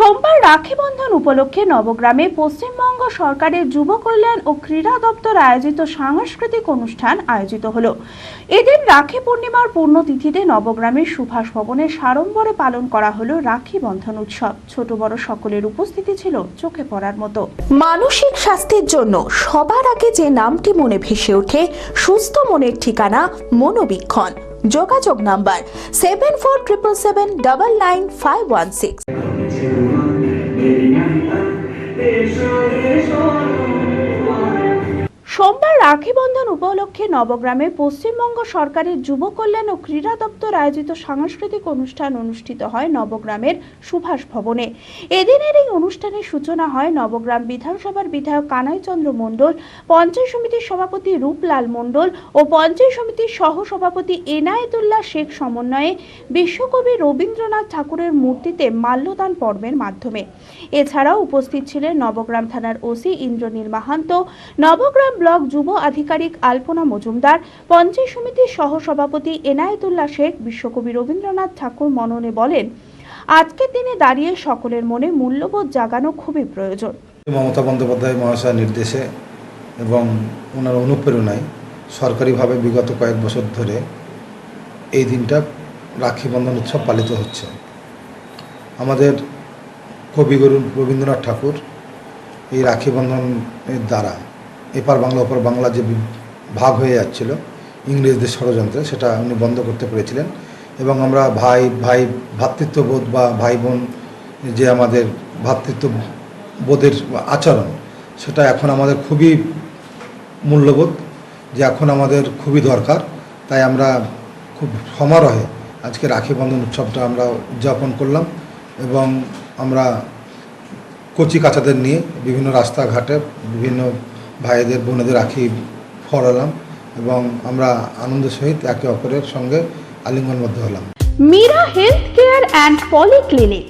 সোমবার রাখি বন্ধন উপলক্ষে নবগ্রামে পশ্চিমবঙ্গ সরকারের যুব কল্যাণ ও ক্রীড়া দপ্তর আয়োজিত সাংস্কৃতিক অনুষ্ঠান আয়োজিত হলো। এদিন রাখি পূর্ণিমার পূর্ণতিথিতে নবগ্রামের সুভাষ ভবনে সাড়ম্বরে পালন করা হলো রাখি বন্ধন উৎসব। ছোট বড় সকলের উপস্থিতি ছিল চোখে পড়ার মতো। মানসিক স্বাস্থ্যের জন্য সবার আগে যে নামটি মনে ভেসে ওঠে, সুস্থ মনের ঠিকানা মনোবীক্ষণ। যোগাযোগ number seven four triple seven double nine five one six por সোমবার রাখি বন্ধন উপলক্ষে নবগ্রামে পশ্চিমবঙ্গ সরকারের যুব কল্যাণ ও ক্রীড়া দপ্তর আয়োজিত সাংস্কৃতিক অনুষ্ঠান অনুষ্ঠিত হয় নবগ্রামের সুভাষ ভবনে। এদিনের এই অনুষ্ঠানের সূচনা হয় নবগ্রাম বিধানসভার বিধায়ক কানাইচন্দ্র মণ্ডল, পঞ্চায়েত সমিতির সভাপতি রূপলাল মণ্ডল ও পঞ্চায়েত সমিতির সহ সভাপতি এনায়েতুল্লাহ শেখ সমন্বয়ে বিশ্বকবি রবীন্দ্রনাথ ঠাকুরের মূর্তিতে মাল্যদান পর্বের মাধ্যমে। এছাড়াও উপস্থিত ছিলেন নবগ্রাম থানার ওসি ইন্দ্রনীল মাহান্ত, নবগ্রাম ব্লক যুব আধিকারিক আলপনা মজুমদার, পঞ্চায়েত সমিতির সহ সভাপতি এনায়েতুল্লাহ শেখ, বিশ্বকবি রবীন্দ্রনাথ ঠাকুর মননে বলেন, আজকের দিনে দাঁড়িয়ে সকলের মনে মূল্যবোধ জাগানো খুবই প্রয়োজন। মমতা বন্দ্যোপাধ্যায় মহাশয়ের নির্দেশে এবং ওনার অনুপ্রেরণায় সরকারিভাবে বিগত কয়েক বছর ধরে এই দিনটা রাখি বন্ধন উৎসব পালিত হচ্ছে। আমাদের কবিগুরু রবীন্দ্রনাথ ঠাকুর এই রাখি বন্ধনের দ্বারা এপার বাংলা, ওপার বাংলা যে ভাগ হয়ে যাচ্ছিল, ইংরেজদের ষড়যন্ত্রে, সেটা উনি বন্ধ করতে পেরেছিলেন। এবং আমরা ভাই ভাই ভ্রাতৃত্ববোধ বা ভাই বোন যে আমাদের ভ্রাতৃত্ব বোধের আচরণ, সেটা এখন আমাদের খুবই মূল্যবোধ, যে এখন আমাদের খুবই দরকার। তাই আমরা খুব সমারোহে আজকে রাখি বন্ধন উৎসবটা আমরা উদযাপন করলাম এবং আমরা কচি কাচাদের নিয়ে বিভিন্ন রাস্তাঘাটে বিভিন্ন ভাইদের, বোনেদের রাখি ফরালাম এবং আমরা আনন্দ সহিত একে অপরের সঙ্গে আলিঙ্গনবদ্ধ হলাম। Meera health care and polyclinic